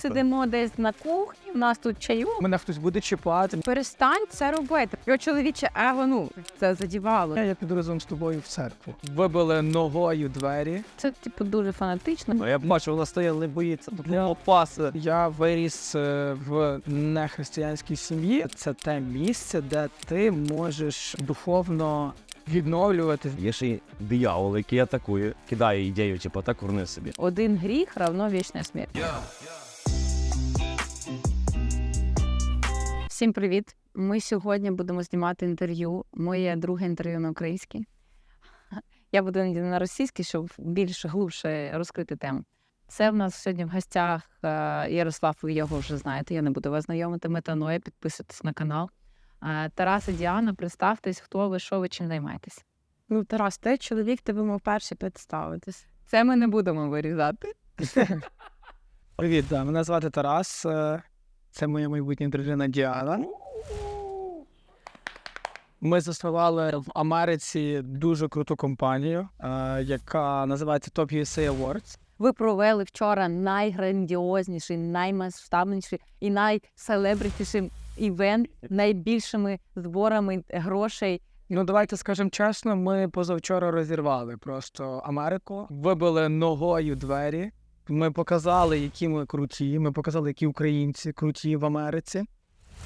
Сидимо десь на кухні, у нас тут чаю. Мене хтось буде чіпати. Перестань це робити. Його чоловіче его, ну, це задівало. Я піду разом з тобою в церкву. Вибили ногою двері. Це, типу, дуже фанатично. Ну, я бачу, вона стояла, боїться. Тут не опаси. Я виріс е, в нехристиянській сім'ї. Це те місце, де ти можеш духовно відновлювати. Є ще й диявол, який атакує, кидає ідею, типу, так верни собі. Один гріх равно вічна смерть. Всім привіт! Ми сьогодні будемо знімати інтерв'ю. Моє друге інтерв'ю на українській. Я буду на російській, щоб більш глибше розкрити тему. Це в нас сьогодні в гостях е, Ярослав, ви його вже знаєте, я не буду вас знайомити. Метаноя, підписуйтесь на канал. Е, Тарас і Діана, представтесь, хто ви, що ви, чим займаєтесь. Ну, Тарас, ти чоловік, тебе мав перший представитись. Це ми не будемо вирізати. Привіт, да, мене звати Тарас. Це моя майбутня дружина Діана. Ми заснували в Америці дуже круту компанію, е, яка називається Top USA Awards. Ви провели вчора найграндіозніший, наймасштабніший і найселебритіший івент найбільшими зборами грошей. Ну, давайте скажемо чесно, ми позавчора розірвали просто Америку, вибили ногою двері. Ми показали, які ми круті. Ми показали, які українці круті в Америці.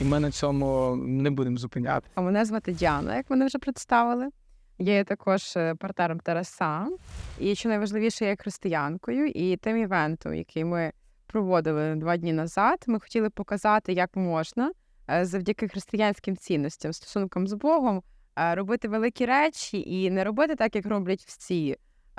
І ми на цьому не будемо зупиняти. А мене звати Діана, як мене вже представили. Я є також е, партнером Тараса. І що найважливіше, я є християнкою. І тим івентом, який ми проводили два дні назад, ми хотіли показати, як можна е, завдяки християнським цінностям, стосункам з Богом, е, робити великі речі і не робити так, як роблять всі.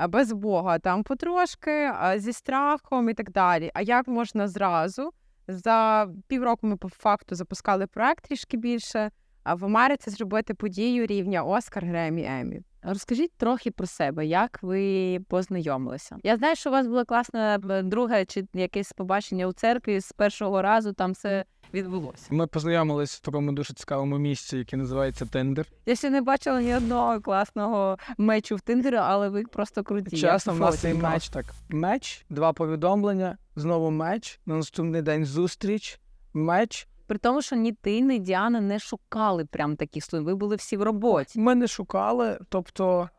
Без Бога, там потрошки, зі страхом і так далі. А як можна зразу? За півроку ми по факту запускали проект трішки більше. А в Америці зробити подію рівня Оскар, Гремі, Емі. Розкажіть трохи про себе, як ви познайомилися. Я знаю, що у вас було класне е, друге чи якесь побачення у церкві з першого разу там все відбулося. Ми познайомились в такому дуже цікавому місці, яке називається Тендер. Я ще не бачила ні одного класного мечу в Тиндері, але ви просто круті. Чесно, в нас цей меч так. Меч, два повідомлення, знову меч, на наступний день зустріч, меч. При тому, що ні ти, ні Діана не шукали прям таких слів. Ви були всі в роботі. Ми не шукали, тобто,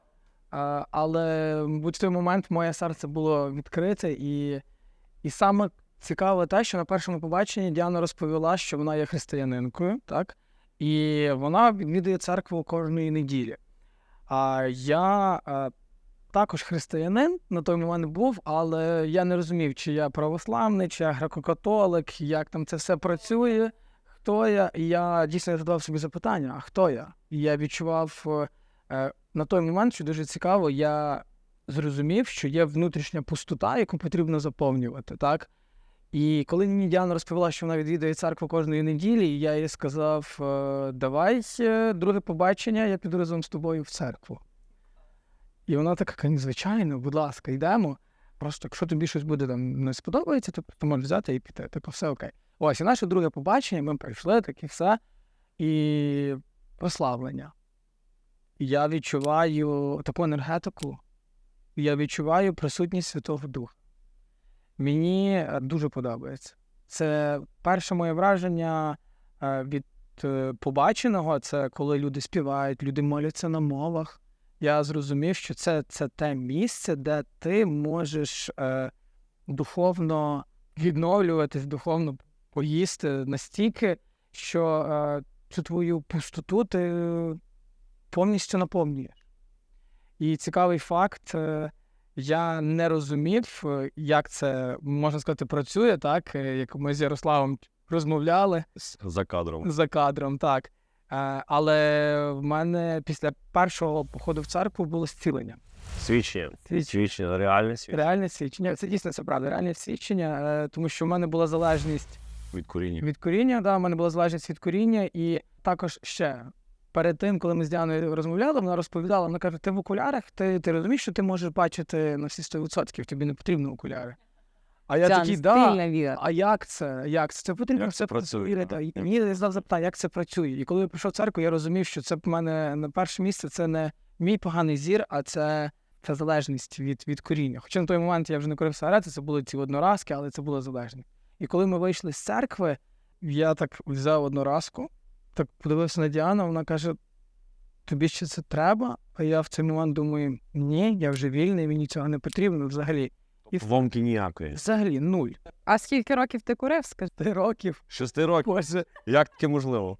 е, але в той момент моє серце було відкрите, і, і саме цікаве те, що на першому побаченні Діана розповіла, що вона є християнинкою, так? І вона відвідує церкву кожної неділі. А я е, також християнин на той момент був, але я не розумів, чи я православний, чи я греко-католик, як там це все працює, хто я. І я дійсно задавав собі запитання, а хто я? І я відчував е, е, на той момент, що дуже цікаво, я зрозумів, що є внутрішня пустота, яку потрібно заповнювати, так? І коли мені Діана розповіла, що вона відвідує церкву кожної неділі, я їй сказав: е, давай е, друге побачення, я піду разом з тобою в церкву. І вона така, «Ка, звичайно, будь ласка, йдемо. Просто якщо тобі щось буде там не сподобається, то ти можеш взяти і піти. Типу, все окей. Ось, і наше друге побачення, ми прийшли, таке все. І прославлення. Я відчуваю таку енергетику, я відчуваю присутність Святого Духа. Мені е, дуже подобається. Це перше моє враження е, від е, побаченого це коли люди співають, люди моляться на мовах. Я зрозумів, що це, це те місце, де ти можеш е, духовно відновлюватись, духовно поїсти настільки, що е, цю твою пустоту ти повністю наповнюєш. І цікавий факт, я не розумів, е, як це можна сказати працює, так е, як ми з Ярославом розмовляли За кадром. за кадром, так. Е, Але в мене після першого походу в церкву було зцілення. Свідчення. Свідчення. Свідчення, реальне свідчення. Реальне свідчення. Це дійсно це правда, реальне свідчення, тому що в мене була залежність Від коріння. від коріння. Да, в мене була залежність від коріння, і також ще перед тим, коли ми з Діаною розмовляли, вона розповідала, вона каже: ти в окулярах, ти, ти розумієш, що ти можеш бачити на всі 100%, тобі не потрібно окуляри. А я Діана, такий, да. віра. А як це? Як це? Це потрібно Як це працює. І мені задав запитання, як це працює. І коли я прийшов в церкву, я розумів, що це в мене на перше місце це не мій поганий зір, а це, це залежність від, від коріння. Хоча на той момент я вже не курив сигарети, це були ці одноразки, але це була залежність. І коли ми вийшли з церкви, я так взяв одноразку, так подивився на Діану, вона каже: тобі ще це треба? А я в цей момент думаю, ні, я вже вільний, мені цього не потрібно взагалі. І- Ломки ніякої. Взагалі нуль. А скільки років ти курив? Скажи. Ти років. Шести років. Боже. Як таке можливо?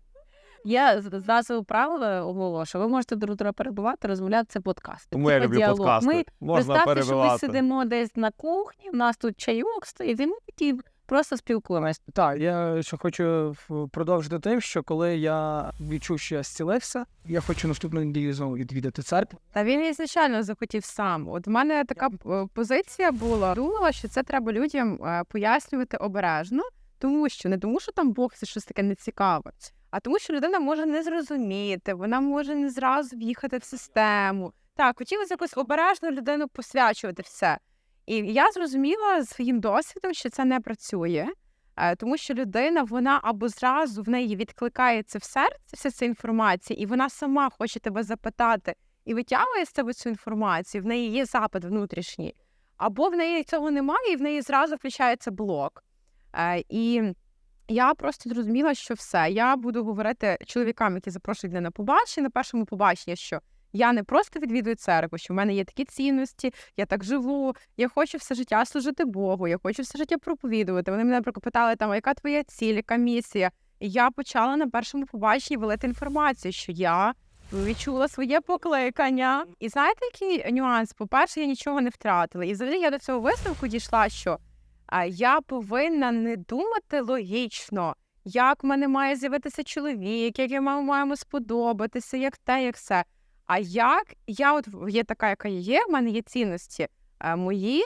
Я зразу правило оголошую. Ви можете друг друга перебувати, розмовляти це подкаст. Тому я люблю діалог. подкасти. Ми Можна представте, що ми сидимо десь на кухні, в нас тут чайок стоїть, і ми такі просто спілкуємось. Так, я ще хочу продовжити тим, що коли я відчув, що я зцілився, я хочу наступну неділю знову відвідати церкву. Та він ізначально захотів сам. От в мене така е, позиція була. Думала, що це треба людям е, пояснювати обережно, тому що не тому, що там Бог це щось таке нецікаве, а тому, що людина може не зрозуміти, вона може не зразу в'їхати в систему. Так, хотілося якось обережно людину посвячувати все. І я зрозуміла своїм досвідом, що це не працює. е, Тому що людина, вона або зразу в неї відкликається в серце вся ця інформація, і вона сама хоче тебе запитати, і витягує з тебе цю інформацію, в неї є запит внутрішній, або в неї цього немає, і в неї зразу включається блок. Е, і я просто зрозуміла, що все. Я буду говорити чоловікам, які запрошують мене на побачення, на першому побаченні, що я не просто відвідую церкву, що в мене є такі цінності, я так живу, я хочу все життя служити Богу, я хочу все життя проповідувати. Вони мене питали, там, яка твоя ціль, яка місія? І я почала на першому побаченні велити інформацію, що я відчула своє покликання. І знаєте, який нюанс? По-перше, я нічого не втратила. І взагалі я до цього висновку дійшла, що я повинна не думати логічно, як в мене має з'явитися чоловік, як я маємо сподобатися, як те, як все. А як я от є така, яка є, в мене є цінності е, мої,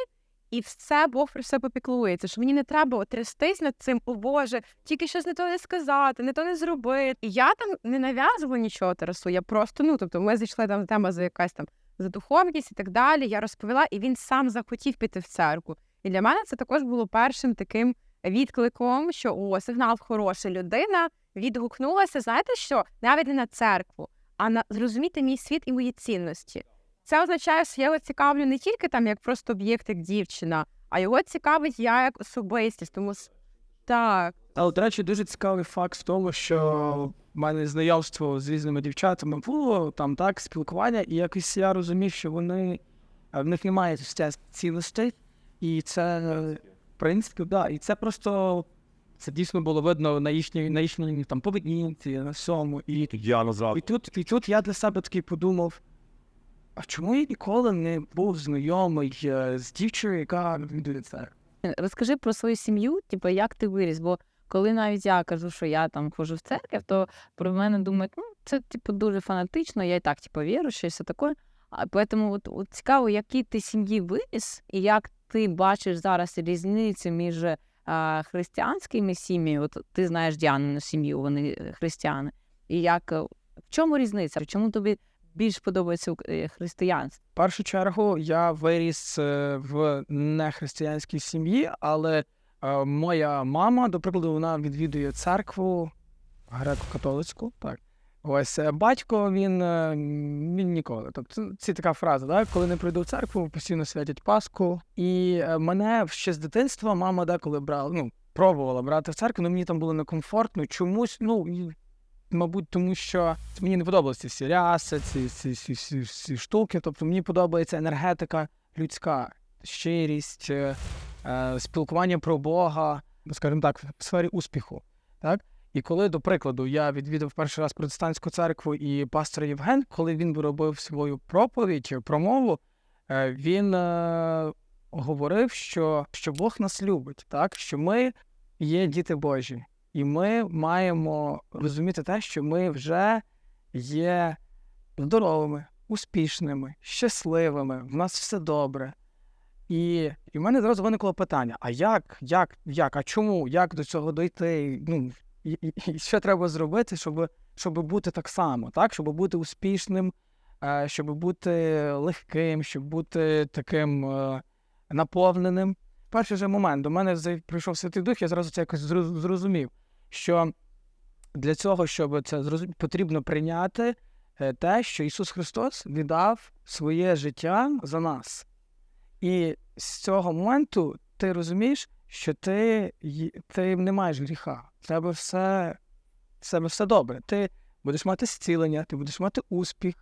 і все Бог про все попіклується. Що мені не треба от трястись над цим, о Боже, тільки щось не то не сказати, не то не зробити. І я там не нав'язувала нічого Тарасу. Я просто, ну тобто, ми зайшли там тема за якась там за духовність і так далі. Я розповіла, і він сам захотів піти в церкву. І для мене це також було першим таким відкликом, що о, сигнал хороша людина відгукнулася. Знаєте що? Навіть не на церкву, а на зрозуміти мій світ і мої цінності. Це означає, що я його цікавлю не тільки там як просто об'єкт, як дівчина, а його цікавить я як особистість. Тому так, Але, до речі, дуже цікавий факт в тому, що в мене знайомство з різними дівчатами було там так, спілкування, і якось я розумів, що вони е, в них немає цінностей, і це в принципі, да, і це просто це дійсно було видно на їхній на їхній там поведінці, на всьому. І, Діана зразу. і тут, і тут я для себе такий подумав. А чому я ніколи не був знайомий е, з дівчиною, яка відвідує церкву? Розкажи про свою сім'ю, типу, як ти виріс. Бо коли навіть я кажу, що я там ходжу в церкву, то про мене думають, ну це типу дуже фанатично, я і так типу, вірю, що все таке. А тому от, от цікаво, які ти сім'ї виріс, і як ти бачиш зараз різницю між християнськими сім'ями. От ти знаєш Діанину сім'ю, вони е, християни. І як е, в чому різниця? Чому тобі більш подобається е, християнство? В першу чергу я виріс в нехристиянській сім'ї, але моя мама, до прикладу, вона відвідує церкву греко-католицьку. Так. Ось е, батько він, е, він ніколи. Тобто це така фраза, да? коли не прийду в церкву, постійно святять Пасху. І е, мене ще з дитинства мама деколи брала, ну, пробувала брати в церкву, але мені там було некомфортно. Чомусь, ну, мабуть, тому що мені не подобалися ці ряси, ці, ці, ці, ці, ці штуки. Тобто мені подобається енергетика людська, щирість, спілкування про Бога, ну, скажімо так, в сфері успіху. Так? І коли, до прикладу, я відвідав перший раз протестантську церкву і пастор Євген, коли він робив свою проповідь, промову, е, він е, говорив, що, що Бог нас любить, так? що ми є діти Божі. І ми маємо розуміти те, що ми вже є здоровими, успішними, щасливими, в нас все добре. І, і в мене зразу виникло питання: а як, як, як, а чому, як до цього дойти? Ну, і, і, і що треба зробити, щоб, щоб бути так само, так? щоб бути успішним, е, щоб бути легким, щоб бути таким е, наповненим. Перший же момент до мене прийшов Святий Дух, я зразу це якось зрозумів, що для цього, щоб це зрозуміти, потрібно прийняти е, те, що Ісус Христос віддав своє життя за нас. І з цього моменту ти розумієш, що ти, й- ти не маєш гріха. В тебе все, в тебе все добре. Ти будеш мати зцілення, ти будеш мати успіх,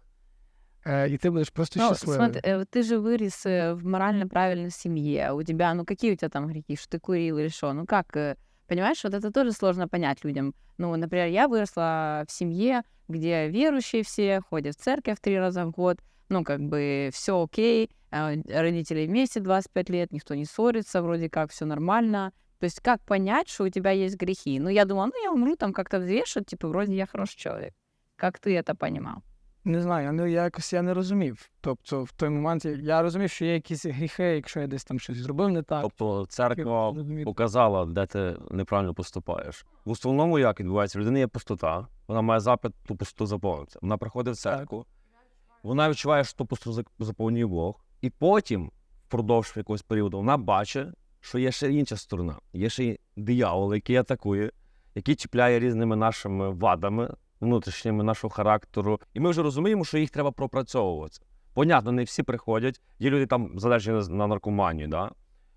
е, і ти будеш просто Ну, щасливий. смотри, э, ты же вырос э, в морально правильной семье. У тебя, ну какие у тебя там грехи, что ты курил или что? Ну как, э, понимаешь, вот это тоже сложно понять людям. Ну, например, я выросла в семье, где верующие все ходят в церковь три раза в год, ну как бы все окей, э, родители вместе 25 лет, никто не ссорится, вроде как все нормально. То есть как понять, что у тебя есть грехи? Ну, я думала, ну, я умру, там как-то взвешивать, типа, вроде я хороший человек. Как ты это понимал? Не знаю, я, не- я якось я не розумів. Тобто, в той момент я, я розумів, що є якісь гріхи, якщо я десь там щось зробив не так. Тобто церква розумію. показала, де ти неправильно поступаєш. В основному як відбувається? У людини є пустота, вона має запит ту пустоту заповнити. Вона приходить в церкву, вона відчуває, що зак- заповнює Бог, і потім, впродовж якогось періоду, вона бачить, що є ще інша сторона. Є ще й диявол, який атакує, який чіпляє різними нашими вадами, внутрішніми нашого характеру. І ми вже розуміємо, що їх треба пропрацьовувати. Понятно, не всі приходять. Є люди там залежні на наркоманію, да?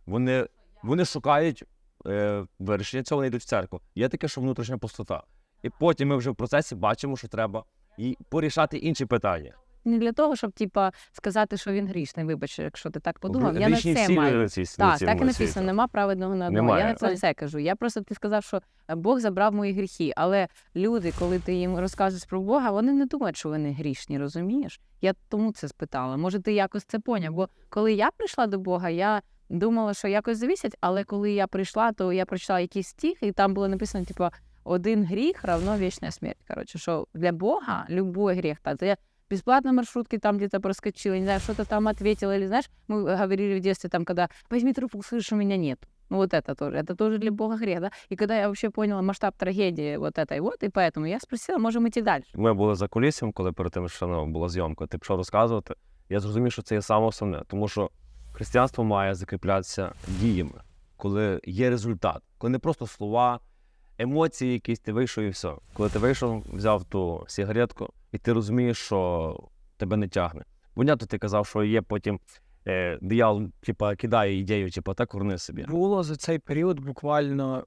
вони, вони шукають е, вирішення цього, вони йдуть в церкву. Є таке, що внутрішня пустота. І потім ми вже в процесі бачимо, що треба і порішати інші питання. Не для того, щоб типа сказати, що він грішний. Вибач, якщо ти так подумав. Я на це всі маю. люди ці- Так, на цій так і написано, нема праведного на одного. Немає. Я не про це кажу. Я просто ти сказав, що е, Бог забрав мої гріхи. Але люди, коли ти їм розказуєш про Бога, вони не думають, що вони грішні, розумієш? Я тому це спитала. Може, ти якось це поняв? Бо коли я прийшла до Бога, я думала, що якось завісять, але коли я прийшла, то я прочитала якийсь стих, і там було написано, типу, один гріх равно вічна смерть. Коротше, що для Бога любой грех. Та я бесплатно маршрутки там где-то проскочила, не знаю, что-то там ответила, или знаешь, мы говорили в детстве там, когда возьми трубку, слышишь, у меня нет. Ну вот это тоже, это тоже для Бога грех, да? И когда я вообще поняла масштаб трагедии вот этой вот, и поэтому я спросила, можем идти дальше. Ми були за кулісом, коли перед тим, що ну, була зйомка, ти пішов розказувати. Я зрозумів, що це є саме основне, тому що християнство має закріплятися діями, коли є результат, коли не просто слова, емоції, якісь ти вийшов і все. Коли ти вийшов, взяв ту сигаретку, і ти розумієш, що тебе не тягне. Понятно, ти казав, що є потім е, диявол, типа, кидає ідею, типа, так верни собі. Було за цей період буквально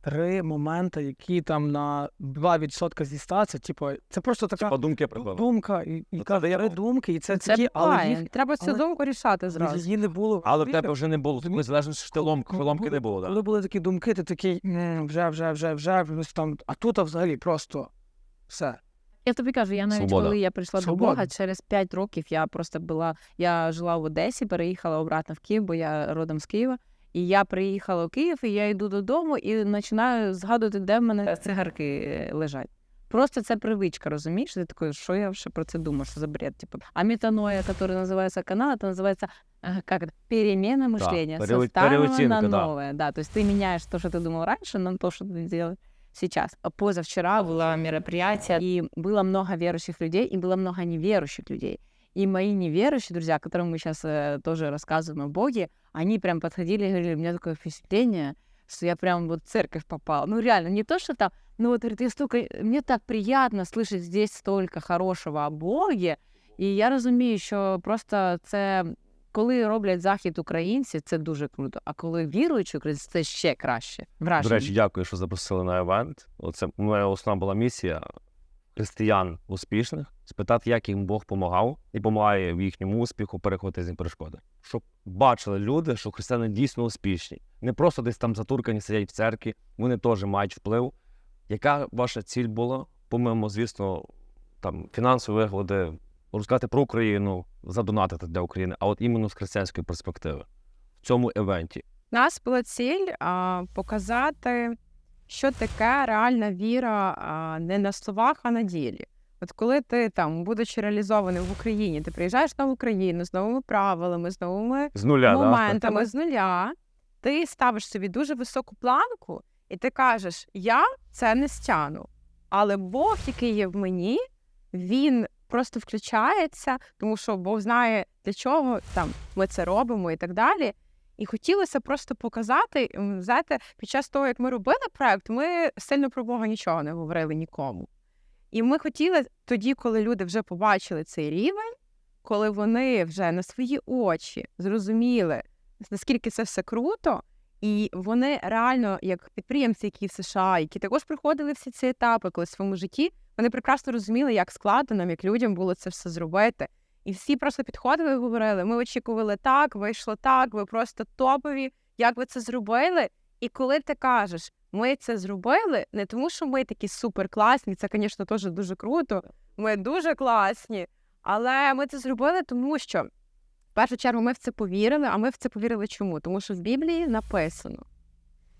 три моменти, які там на 2% зі 100, це, типу, це просто така Типа думки приходили. думка, і, і Ну, це три диявол. думки, і це, Це такі, але їх Треба цю Але- думку рішати зразу. її не було. Але в тебе вже не було такої залежності, що ти лом, що ломки не було. Да? Коли були такі думки, ти такий «М, вже, вже, вже, вже, вже там, а тут взагалі просто все. Я тобі кажу, я навіть Свобода. коли я прийшла Свобода. до Бога, через 5 років я просто була, я жила в Одесі, переїхала обратно в Київ, бо я родом з Києва. І я приїхала в Київ, і я йду додому і починаю згадувати, де в мене цигарки е, лежать. Просто це привичка, розумієш? Ти такий, що я ще про це думаю, що за бред? Типу, а метаноя, який називається канал, це називається э, как это, перемена мышления, перео- со старого на переоценка, да. новое. Да, то есть ты меняешь то, что ты думал раньше, на то, что ты делаешь сейчас. А Позавчера было мероприятие, и было много верующих людей, и было много неверующих людей. И мои неверующие друзья, которым мы сейчас тоже рассказываем о Боге, они прям подходили и говорили, у меня такое впечатление, что я прям вот в церковь попала. Ну, реально, не то, что там, ну, вот, говорит, я столько, мне так приятно слышать здесь столько хорошего о Боге. І я розумію, що просто це, коли роблять захід українці, це дуже круто. А коли віруючі українці, це ще краще. До речі, дякую, що запросили на івент. Оце моя основна була місія християн успішних спитати, як їм Бог допомагав і допомагає в їхньому успіху переходити з перешкоди. Щоб бачили люди, що християни дійсно успішні. Не просто десь там затуркані сидять в церкві, вони теж мають вплив. Яка ваша ціль була? Помимо, звісно, там фінансові вигоди, розказати про Україну, задонатити для України, а от іменно з християнської перспективи в цьому івенті. Нас була ціль а, показати, що таке реальна віра а, не на словах, а на ділі. От коли ти там, будучи реалізованим в Україні, ти приїжджаєш на Україну з новими правилами, з новими З нуля, да? моментами з нуля, ти ставиш собі дуже високу планку, і ти кажеш: Я це не стяну. Але Бог, який є в мені, він просто включається, тому що Бог знає, для чого там ми це робимо і так далі. І хотілося просто показати, знаєте, під час того, як ми робили проект, ми сильно про Бога нічого не говорили нікому. І ми хотіли тоді, коли люди вже побачили цей рівень, коли вони вже на свої очі зрозуміли, наскільки це все круто, І вони реально, як підприємці, які в США, які також проходили всі ці етапи, коли в своєму житті, вони прекрасно розуміли, як складно нам, як людям було це все зробити. І всі просто підходили і говорили: ми очікували так, вийшло так, ви просто топові. Як ви це зробили? І коли ти кажеш, ми це зробили, не тому, що ми такі супер класні, це, звісно, теж дуже круто. Ми дуже класні, але ми це зробили, тому що в першу чергу ми в це повірили. А ми в це повірили чому? Тому що в Біблії написано,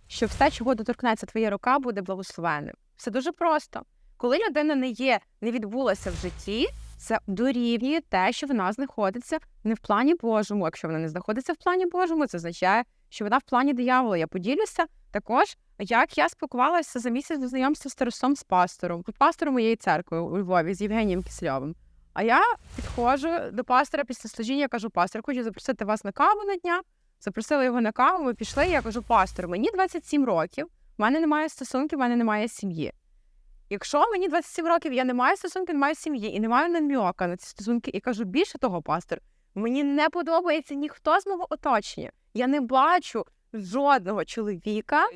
що все, чого доторкнеться твоя рука, буде благословенним. Все дуже просто. Коли людина не є, не відбулася в житті, це дорівнює те, що вона знаходиться не в плані Божому. Якщо вона не знаходиться в плані Божому, це означає, що вона в плані диявола. Я поділюся також, як я спілкувалася за місяць до знайомства з Тарасом з пастором, пастором моєї церкви у Львові з Євгенієм Кисльовим. А я підходжу до пастора після служіння, кажу, пастор, хочу запросити вас на каву на дня. Запросила його на каву, ми пішли. Я кажу, пастор, мені 27 років, в мене немає стосунків, в мене немає сім'ї. Якщо мені 27 років, я не маю стосунків, не маю сім'ї і не маю намьока на ці стосунки, і кажу, більше того, пастор, мені не подобається ніхто з мого оточення. Я не бачу жодного чоловіка,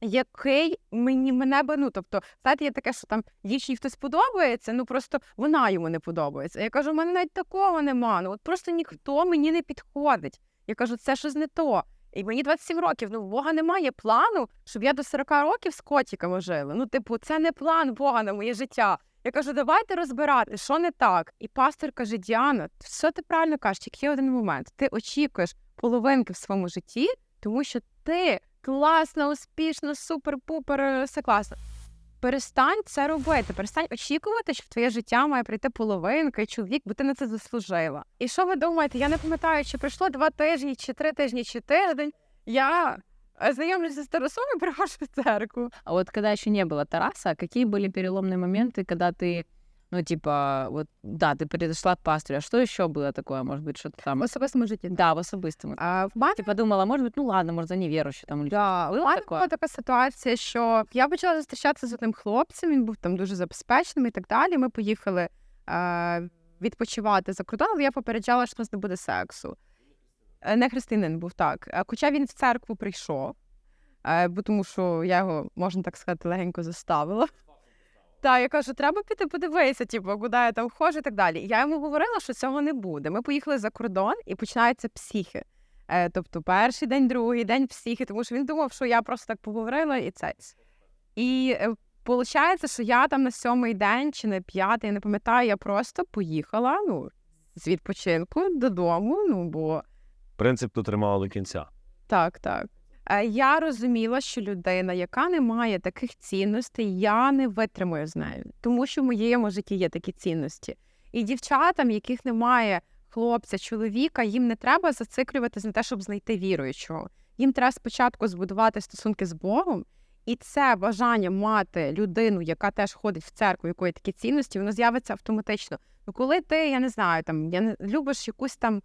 який мені мене би, ну тобто, знаєте, є таке, що там дівчині хтось подобається, ну просто вона йому не подобається. Я кажу, у мене навіть такого нема. Ну от просто ніхто мені не підходить. Я кажу, це щось не то. І мені 27 років. Ну, в Бога немає плану, щоб я до 40 років з котиками жила. Ну, типу, це не план Бога на моє життя. Я кажу, давайте розбирати, що не так. І пастор каже: Діана, все ти правильно кажеш, тільки є один момент. Ти очікуєш половинки в своєму житті, тому що ти класна, успішна, супер-пупер, все класно. Перестань це робити, перестань очікувати, що в твоє життя має прийти половинка і чоловік, бо ти на це заслужила. І що ви думаєте? Я не пам'ятаю, чи пройшло два тижні, чи три тижні, чи тиждень. Я е, знайомлюся з Тарасом і приходжу в церкву. А вот когда еще не было Тараса, какие были переломные моменты, когда ты, ну, типа, вот, да, ты перешла к пастырю, а что еще было такое, может быть, что-то там? В особистому житті. Да, в особистому. А в мене Ты подумала, может быть, ну ладно, может, за неверующую там или Да, у Було мене таке? була така ситуація, що я почала зустрічатися з одним хлопцем, він був там дуже забезпеченим і так далі. Ми поїхали е, відпочивати за кордон, але я попереджала, що у нас не буде сексу. Е, Не християнин був так. Е, Хоча він в церкву прийшов, е, бо тому що я його, можна так сказати, легенько заставила. Так, я кажу, треба піти подивитися, типу, куди я там ходжу і так далі. Я йому говорила, що цього не буде. Ми поїхали за кордон і починаються психи. Е, тобто перший день, другий день психи, тому що він думав, що я просто так поговорила і це. І е, виходить, що я там на сьомий день чи на п'ятий, я не пам'ятаю, я просто поїхала ну, з відпочинку додому. Ну бо Принцип тут тримав до кінця. так, так. Е, Я розуміла, що людина, яка не має таких цінностей, я не витримую з нею, тому що в моєму житті є такі цінності. І дівчатам, яких немає хлопця, чоловіка, їм не треба зациклюватися на те, щоб знайти віруючого. Їм треба спочатку збудувати стосунки з Богом, і це бажання мати людину, яка теж ходить в церкву, якої такі цінності, воно з'явиться автоматично. Ну, коли ти, я не знаю, там я не любиш якусь там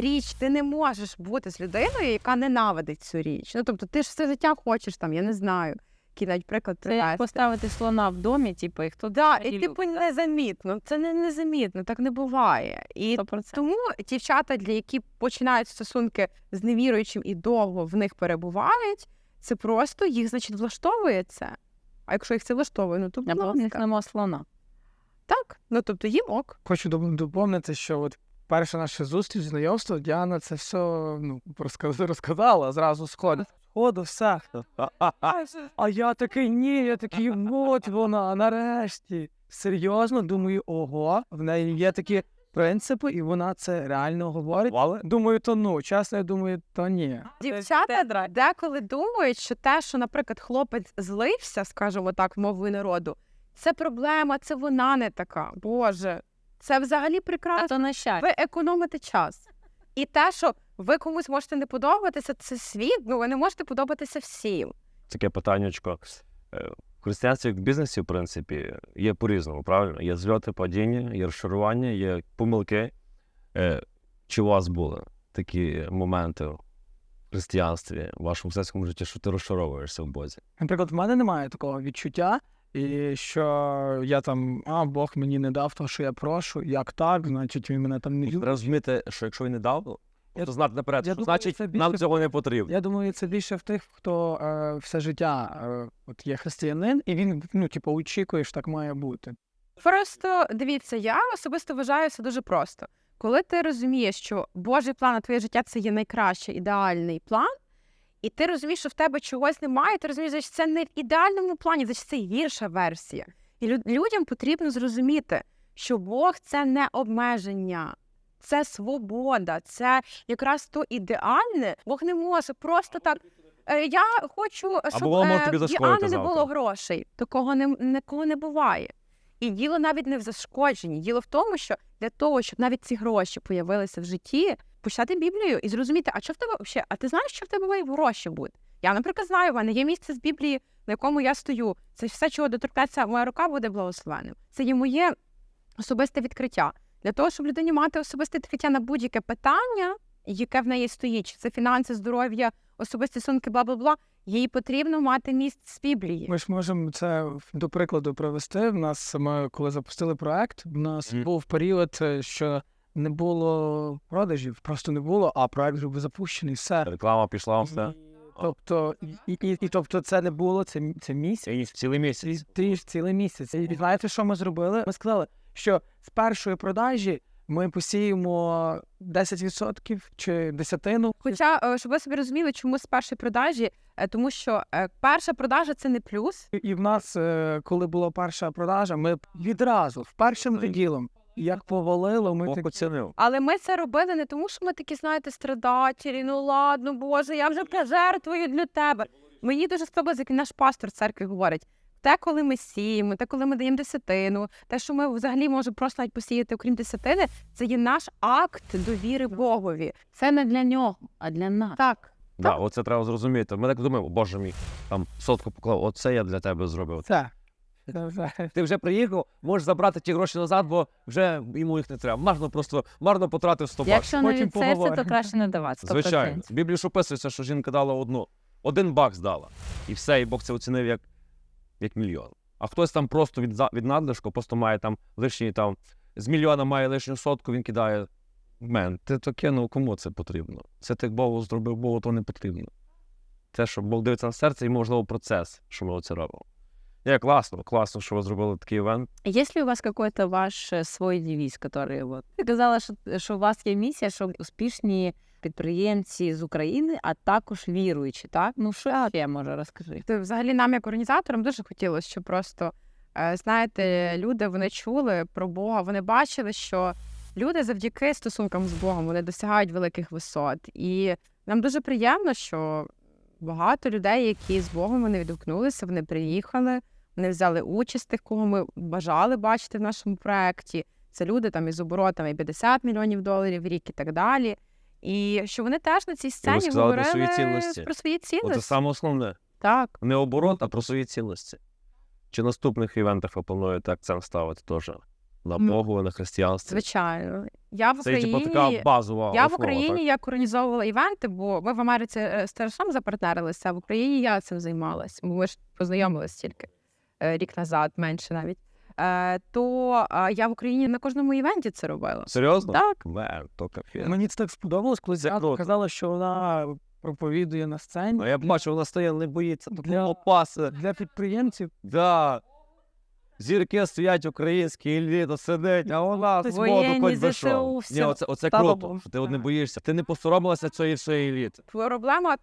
річ, ти не можеш бути з людиною, яка ненавидить цю річ. Ну тобто, ти ж все життя хочеш там, я не знаю. Навіть приклад Це як поставити слона в домі, типу, і хто Да, не і типу незамітно. Це не незамітно, так не буває. І 100%. тому дівчата, для які починають стосунки з невіруючим і довго в них перебувають, це просто їх, значить, влаштовує це. А якщо їх це влаштовує, ну то в них нема слона. так. Ну тобто їм ок. Хочу доп- доповнити, що от перша наша зустріч, знайомство, Діана це все ну, розказ- розказала зразу сходу. Сходу, все. А я такий, ні, я такий, от вона, нарешті. Серйозно, думаю, ого, в неї є такі принципи, і вона це реально говорить. Вали? Думаю, то ну, чесно, я думаю, то ні. Дівчата деколи думають, що те, що, наприклад, хлопець злився, скажімо так, мовою народу, це проблема, це вона не така. Боже, це взагалі А то на щастя. Ви економите час. І те, що ви комусь можете не подобатися, це світ. Ну ви не можете подобатися всім. Таке питаннячко. Е, В християнстві як в бізнесі, в принципі, є по-різному, правильно? Є зльоти, падіння, є розчарування, є помилки. Е, Чи у вас були такі моменти в християнстві, в вашому християнському житті, що ти розчаровуєшся в Бозі? Наприклад, в мене немає такого відчуття, і що я там, а Бог мені не дав того, що я прошу, як так, значить він мене там не любить. Розумієте, що якщо він не дав, Просто знати наперед, я що думаю, значить, це нам цього не потрібно. Я думаю, це більше в тих, хто е, все життя е, от є християнин, і він, ну, типу, очікує, що так має бути. Просто дивіться, я особисто вважаю це дуже просто. Коли ти розумієш, що Божий план на твоє життя це є найкращий ідеальний план, і ти розумієш, що в тебе чогось немає, ти розумієш, що це не в ідеальному плані, значить це гірша версія. І лю- людям потрібно зрозуміти, що Бог це не обмеження, це свобода, це якраз то ідеальне. Бог не може просто так. «Е, Я хочу, щоб е, в зашкодити не було грошей. Такого не, не буває. І діло навіть не в зашкодженні. Діло в тому, що для того, щоб навіть ці гроші появилися в житті, почитати Біблію і зрозуміти, а що в тебе взагалі, а ти знаєш, що в тебе мають гроші бути? Я, наприклад, знаю, в мене є місце з Біблії, на якому я стою. Це все, чого доторкнеться моя рука, буде благословенним. Це є моє особисте відкриття. Для того, щоб людині мати особисте відкриття на будь-яке питання, яке в неї стоїть, чи це фінанси, здоров'я, особисті стосунки, бла бла бла, їй потрібно мати місце з Біблії. Ми ж можемо це до прикладу привести. В нас ми, коли запустили проект, в нас Мгм. був період, е, що не було продажів, просто не було, а проект вже був запущений. Все. Реклама пішла, все. Тобто, і, і, і, тобто це не було, це, це місяць. Цілий місяць. Ти ж цілий місяць. І знаєте, що ми зробили? Ми сказали, що з першої продажі ми посіємо 10% чи десятину. Хоча, е, щоб ви собі розуміли, чому з першої продажі, Е, тому що е, перша продажа це не плюс. І- в нас, коли була перша продажа, ми відразу, в першим відділом, як повалило, ми такі, оцінив. Але ми це робили не тому, що ми такі, знаєте, страдателі, ну ладно, Боже, я вже пожертвую для тебе. Мені дуже сподобалося, як наш пастор церкви говорить. Те, коли ми сіємо, те, коли ми даємо десятину, те, що ми взагалі можемо просто навіть посіяти, окрім десятини, це є наш акт довіри Богові. Це не для нього, а для нас. Так. Да, оце треба зрозуміти. Ми так думаємо, боже мій, там сотку поклав, оце я для тебе зробив. це. Це. Ти вже приїхав, можеш забрати ті гроші назад, бо вже йому їх не треба. Марно просто марно потратив 100 баксів. Якщо від серця, то краще не давати. 100%. Звичайно. В Біблії ж описується, що жінка дала одну. Один бакс дала. І все, і Бог це оцінив як, як мільйон. А хтось там просто від, від надлишку, просто має там лишній там, з мільйона має лишню сотку, він кидає. Мен, ти то кинув, кому це потрібно? Це ти Богу зробив, Богу то не потрібно. Це, що Бог дивиться на серце і, можливо, процес, що ми оце робимо. Є класно, класно, що ви зробили такий івент. Есть ли у вас какой-то ваш е, свой девіз, который вот ти казала, що, що у вас є місія, щоб успішні підприємці з України, а також віруючі, так? Ну що ще може розкажи? То взагалі нам, як організаторам, дуже хотілося, щоб просто е, знаєте, люди вони чули про Бога, вони бачили, що люди завдяки стосункам з Богом вони досягають великих висот. І нам дуже приємно, що багато людей, які з Богом вони відгукнулися, вони приїхали, вони взяли участь тих, кого ми бажали бачити в нашому проєкті. Це люди там із оборотами 50 мільйонів доларів в рік і так далі. І що вони теж на цій сцені про говорили свої цінності. про свої цінності. Оце саме основне. Так. Не оборот, а про свої цінності. Чи наступних івентах ви плануєте акцент ставити теж на Богу, на християнство? Звичайно, я в Це типу Україні. така базова Я в Україні так? як організовувала івенти, бо ми в Америці е, з Тарасом запартнерилися, а в Україні я цим займалась. бо Ми ж познайомилися тільки е, рік назад, менше навіть. Е, То я в Україні на кожному івенті це робила. Серйозно? Так. Мен, то. Мені це так сподобалось, коли Зіана казала, що вона проповідує на сцені. Ну, я бачу, вона стає, не боїться Для- такого паса. Для підприємців Да. Зірки стоять українські, еліта сидить, а вона з воду Воєнні, хоч би що. Ні, оце, оце круто, що ти от не боїшся. Ти не посоромилася цієї всієї еліти. Проблема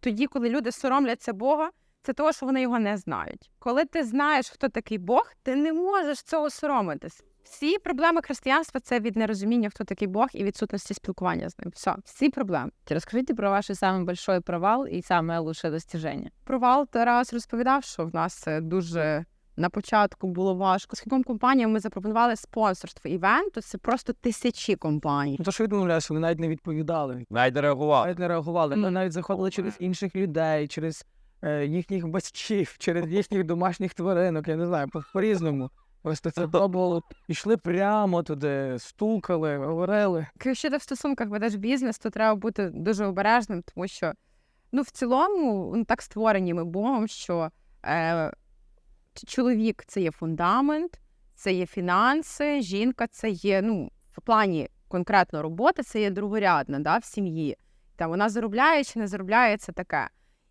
тоді, коли люди соромляться Бога, це того, що вони його не знають. Коли ти знаєш, хто такий Бог, ти не можеш цього соромитись. Всі проблеми християнства це від нерозуміння, хто такий Бог, і відсутності спілкування з ним. Все, всі проблеми. Расскажите про ваш самый большой провал и самое лучшее достижение. Провал Тарас розповідав, що в нас е, дуже на початку було важко. З кільком компаніям ми запропонували спонсорство івенту. Це просто тисячі компаній. Ну, то що відмовлялися, вони навіть не відповідали. Навіть не реагував. Навіть не реагували. Мгм. навіть заходили через інших людей, через їхніх батьків, через їхніх домашніх тваринок, я не знаю, по- по-різному. Просто це пробувало. Ішли прямо туди, стукали, говорили. Якщо ти в стосунках ведеш бізнес, то треба бути дуже обережним, тому що ну в цілому ну, так створені ми Богом, що е, чоловік це є фундамент, це є фінанси, жінка це є ну в плані конкретно робота це є другорядна да, в сім'ї. Там вона заробляє чи не заробляє, це таке.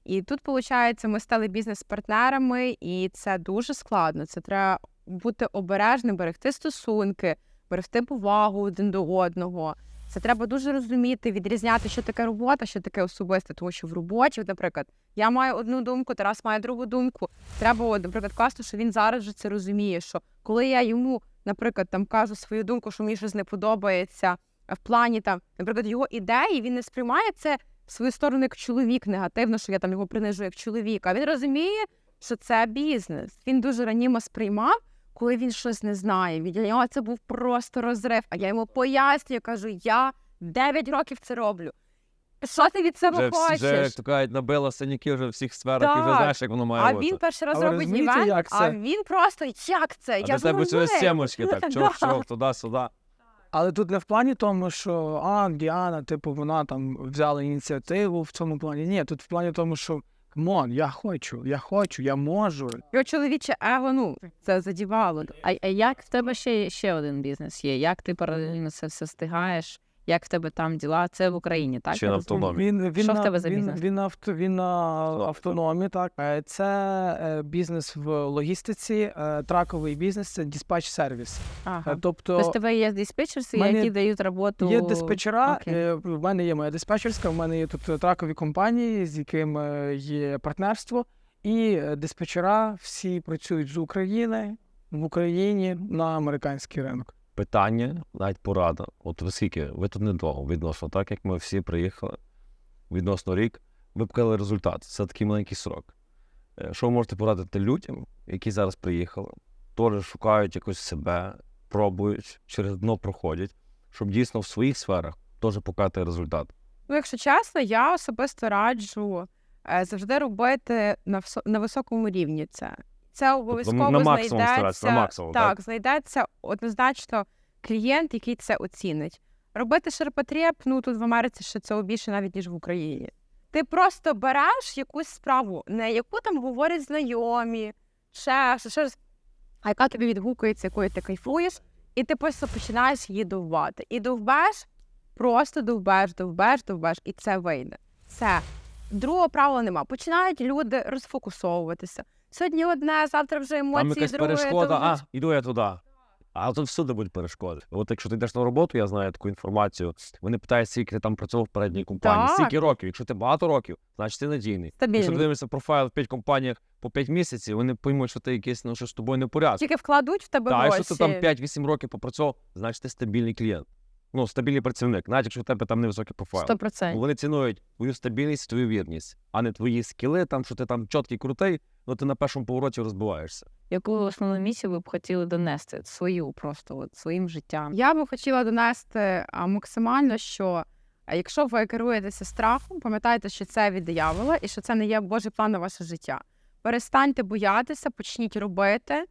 І тут, виходить, ми стали бізнес-партнерами, і це дуже складно. Це треба бути обережним, берегти стосунки, берегти повагу один до одного. Це треба дуже розуміти, відрізняти, що таке робота, що таке особисте. Тому що в роботі, наприклад, я маю одну думку, Тарас має другу думку. Треба, наприклад, класно, що він зараз вже це розуміє. Що коли я йому, наприклад, там кажу свою думку, що мені щось не подобається в плані там, наприклад, його ідеї, він не сприймає це в свою сторону як чоловік негативно, що я там його принижую як чоловіка. А він розуміє, що це бізнес. Він дуже ранімо сприймав, коли він щось не знає. Від нього це був просто розрив. А я йому пояснюю, кажу, я 9 років це роблю. Що ти від себе Вже, хочеш? вже як то кажуть, набила синяки вже в всіх сферах, і вже знаєш, як воно має а бути. він перший раз робить івент, а він просто як це? А я для тебе через сімочки так, чох, туди-сюди. Але тут не в плані тому, що а, Діана, типу, вона там взяла ініціативу в цьому плані. Ні, тут в плані тому, що Мон, я хочу, я хочу, я можу. Його чоловіче его, ну, це задівало. А, а як в тебе ще, ще один бізнес є? Як ти паралельно це все встигаєш? Як в тебе там діла? Це в Україні, так? Чи на автономії? Він, він, Що в тебе за він, бізнес? він, на авто, він на автономі, так. Е, Це е, бізнес в логістиці, е, траковий бізнес, це диспатч сервіс. Ага. Тобто Тобто в тебе є диспетчерси, мене які дають роботу. Є диспетчера. Окей. В мене є моя диспетчерська, в мене є тут тракові компанії, з якими є партнерство. І диспетчера всі працюють з України в Україні на американський ринок. Питання, навіть порада. От ви скільки, ви тут недовго відносно, так як ми всі приїхали відносно рік, ви показали результат. Це такий маленький срок. Е, Що ви можете порадити людям, які зараз приїхали, теж шукають якось себе, пробують, через дно проходять, щоб дійсно в своїх сферах теж показати результат. Ну, якщо чесно, я особисто раджу е, завжди робити на високому рівні це. Це обов'язково Тобто на максимум знайдеться. на максимум, так? так, знайдеться однозначно клієнт, який це оцінить. Робити ширпотреб, ну тут в Америці ще цього більше навіть ніж в Україні. Ти просто береш якусь справу, не яку там говорять знайомі, ще щось, щось, а яка тобі відгукується, якою ти кайфуєш, і ти просто починаєш її довбати. І довбеш, просто довбеш, довбеш, довбеш, і це вийде. Це другого правила нема. Починають люди розфокусовуватися. Сьогодні одне, завтра вже Там емоції, якась друге. перешкода, а, вже- іду я туди. А тут всюди будуть перешкоди. От якщо ти йдеш на роботу, я знаю таку інформацію. Вони питають, скільки ти там працював в передній компанії, Так. скільки років. Якщо ти багато років, значить ти надійний. Якщо ти дивишся профайл в 5 компаніях по 5 місяців, вони поймуть, що ти якийсь, ну що з тобою не порядку. Тільки вкладуть в тебе Так, гроші. якщо ти там 5-8 років попрацював, значить ти стабільний клієнт. Ну, стабільний працівник, навіть якщо в тебе там невисокий профайл. Сто Бо процентів. Вони цінують твою стабільність, твою вірність, а не твої скіли, там, що ти там чіткий, крутий, ну ти на першому повороті розбиваєшся. Яку основну місію ви б хотіли донести? Свою просто от, своїм життям. Я би хотіла донести а, максимально, що якщо ви керуєтеся страхом, пам'ятайте, що це від диявола і що це не є Божий план на ваше життя. Перестаньте боятися, почніть робити,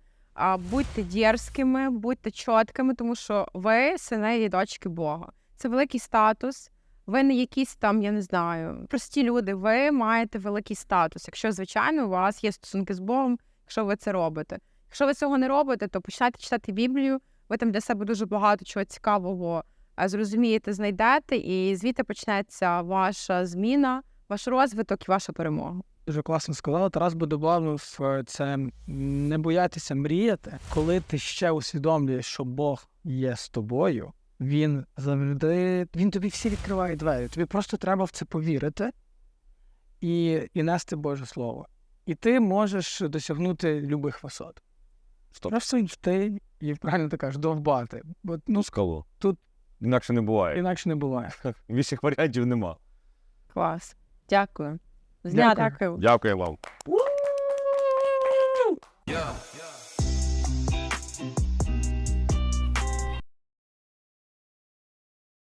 будьте дерзкими, будьте чіткими, тому що ви сини і дочки Бога. Це великий статус. Ви не якісь там, я не знаю, прості люди. Ви маєте великий статус. Якщо, звичайно, у вас є стосунки з Богом, якщо ви це робите. Якщо ви цього не робите, то починайте читати Біблію. Ви там для себе дуже багато чого цікавого е, зрозумієте, знайдете, і звідти почнеться ваша зміна, ваш розвиток і ваша перемога. Дуже класно сказала. Тарас би добавив е, це не боятися мріяти, коли ти ще усвідомлюєш, що Бог є з тобою. Він завжди він тобі всі відкриває двері. Тобі просто треба в це повірити і, і нести Боже Слово. І ти можеш досягнути любих висот. Стоп. Просто йти і правильно ти кажеш, довбати. Бо ну Скалу. тут- інакше не буває. інакше не буває. Більших варіантів нема. Клас. Дякую. Дякую. Знято. Дякую вам.